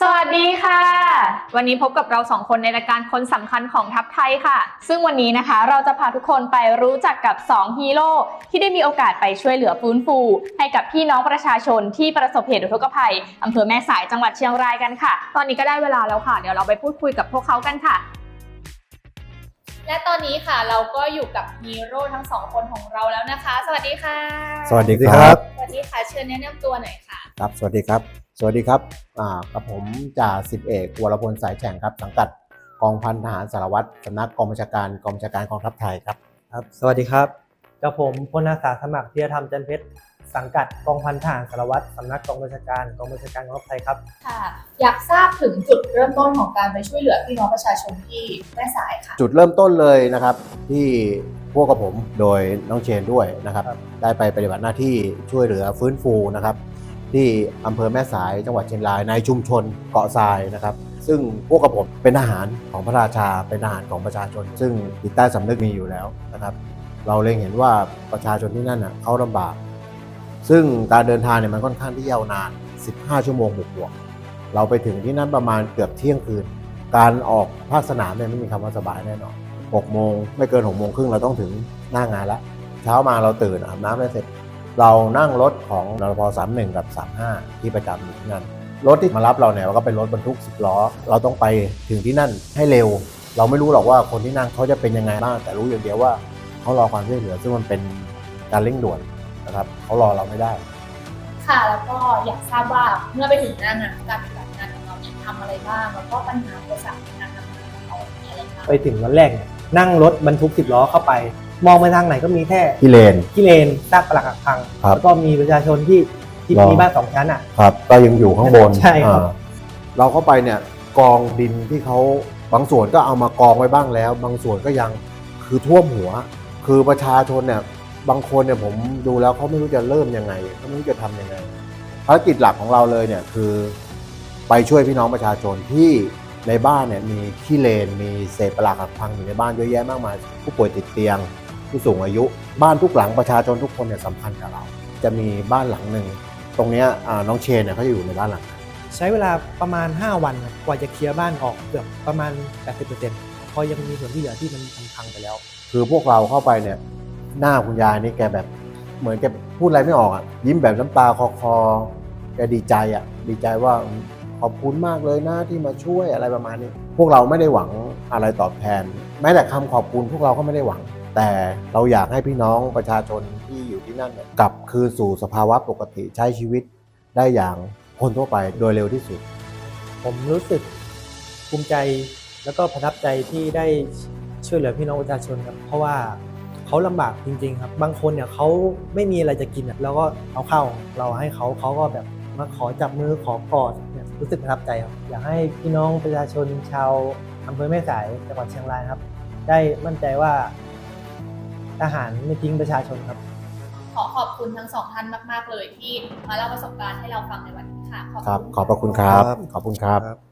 สวัสดีค่ะ วันนี้พบกับเราสองคนในรายการคนสำคัญของทัพไทยค่ะ ซึ่งวันนี้นะคะเราจะพาทุกคนไปรู้จักกับ 2 ฮีโร่ที่ได้มีโอกาสไปช่วยเหลือฟื้นฟู ให้กับพี่น้องประชาชนที่ประสบเหตุอุทกภัยอำเภอแม่สายจังหวัดเชียงรายกันค่ะ ตอนนี้ก็ได้เวลาแล้วค่ะ เดี๋ยวเราไปพูดคุยกับพวกเขากันค่ะ และตอนนี้ค่ะเราก็อยู่กับฮีโร่ทั้งสองคนของเราแล้วนะคะ สวัสดีค่ะ สวัสดีสวัสดีคครัรับบสวัสดีค่ะ เชิญแนะนำตัวหน่อยค่ะ ครับ สวัสดีครับ สวัสดีครับอ่ากับผมจ่าสิบเอกวรพลสายแฉ่งครับ สังกัดกองพันทหารสารวัตรสำนักกองบัญชาการกองบัญชาการกองทัพไทยครับครับ สวัสดีครับกับผมพลอาสาสมัครพิยธรรมจันเพชรสังกัดกองพันทหารสารวัตรสำนักกองบัญชาการกองบัญชาการกองทัพไทยครับค่ะ อยากทราบถึงจุดเริ่มต้นของการไปช่วยเหลือพี่น้องประชาชนที่แม่สายค่ะ จุดเริ่มต้นเลยนะครับ ที่พวกกับผมโดยน้องเชนด้วยนะครับครับได้ไปปฏิบัติหน้าที่ช่วยเหลือฟื้นฟูนะครับ ที่อำเภอแม่สายจังหวัดเชียงรายในชุมชนเกาะทรายนะครับ ซึ่งพวกกับผมเป็นทหารของพระราชาเป็นทหารของประชาชน ซึ่งจิตใต้สำนึกมีอยู่แล้วนะครับ เราเล็งเห็นว่าประชาชนที่นั่นน่ะเขาลำบาก ซึ่งการเดินทางเนี่ยมันค่อนข้างที่ยาวนาน 15 ชั่วโมงบวกๆเราไปถึงที่นั่นประมาณเกือบเที่ยงคืน การออกภาคสนามเนี่ยไม่มีคำว่าสบายแน่นอน6โมงไม่เกิน6โมงครึ่งเราต้องถึงหน้างานแล้วเช้ามาเราตื่นอาบน้ำได้เสร็จ เรานั่งรถของนรพ31 กับ 35 ที่ประจำอยู่ที่นั่น รถที่มารับเราเนี่ยก็เป็นรถบรรทุก 10 ล้อ เราต้องไปถึงที่นั่นให้เร็ว เราไม่รู้หรอกว่าคนที่นั่งเขาจะเป็นยังไงบ้าง แต่รู้อย่างเดียวว่าเขารอความช่วยเหลือ ซึ่งมันเป็นการเร่งด่วนนะครับเขารอเราไม่ได้ ค่ะ แล้วก็อยากทราบว่าเมื่อไปถึงหน้างานการปฏิบัติงานของเราเนี่ยทำอะไรบ้าง แล้วก็ปัญหาอุปสรรคในการทำงานของเรามีอะไรบ้าง ไปถึงวันแรกเนี่ยนั่งรถบรรทุกสิบล้อเข้าไป มองไปทางไหนก็มีแค่ที่เลนกิเลนซากปรักหักพัง ครับแล้วก็มีประชาชนที่ที่รอ มีบ้านสองชั้นอะ ครับ ก็ยังอยู่ข้างบนใช่ครับ อ่าเราเข้าไปเนี่ยกองดินที่เขาบางส่วนก็เอามากองไว้บ้างแล้ว บางส่วนก็ยังคือท่วมหัว คือประชาชนเนี่ยบางคนเนี่ยผมดูแล้วเขาไม่รู้จะเริ่มยังไงเขาไม่รู้จะทำยังไงภารกิจหลักของเราเลยเนี่ยคือ ไปช่วยพี่น้องประชาชนที่ในบ้านเนี่ยมีขี้เลนมีเศษปลักหักพังอยู่ในบ้านเยอะแยะมากมายผู้ป่วยติดเตียง ผู้สูงอายุ บ้านทุกหลังประชาชนทุกคนเนี่ยสำคัญกับเรา จะมีบ้านหลังหนึ่งตรงเนี้ยอ่าน้องเชนเนี่ยเขาจะอยู่ในบ้านหลังนั้นใช้เวลาประมาณ 5 วันครับกว่าจะเคลียร์บ้านออกเกือบประมาณ 80%พอยังมีส่วนที่เหลือที่มันพังๆไปแล้ว คือพวกเราเข้าไปเนี่ยหน้าคุณยายนี่แกแบบ เหมือนแกพูดอะไรไม่ออกอะยิ้มแบบน้ำตาคอคอแกดีใจอะดีใจว่าขอบคุณมากเลยนะที่มาช่วยอะไรประมาณนี้ พวกเราไม่ได้หวังอะไรตอบแทน แม้แต่คำขอบคุณพวกเราก็ไม่ได้หวัง แต่เราอยากให้พี่น้องประชาชนที่อยู่ที่นั่นเนี่ยกลับคืนสู่สภาวะปกติใช้ชีวิตได้อย่างคนทั่วไปโดยเร็วที่สุด ผมรู้สึกภูมิใจแล้วก็ประทับใจที่ได้ช่วยเหลือพี่น้องประชาชนครับเพราะว่าเขาลำบากจริง ๆ ครับ บางคนเนี่ยเขาไม่มีอะไรจะกินแล้วก็เอาข้าวเราให้เขาเขาก็แบบมาขอจับมือขอกอดเนี่ยรู้สึกประทับใจครับอยากให้พี่น้องประชาชนชาวอำเภอแม่สายจังหวัดเชียงรายครับ ได้มั่นใจว่า ทหารไม่ทิ้งประชาชนครับ ขอขอบคุณทั้งสองท่านมาก ๆ เลยที่มาเล่าประสบการณ์ให้เราฟังในวันนี้ค่ะขอบครับณขอบพระคุณครับ ขอบคุณครับครับ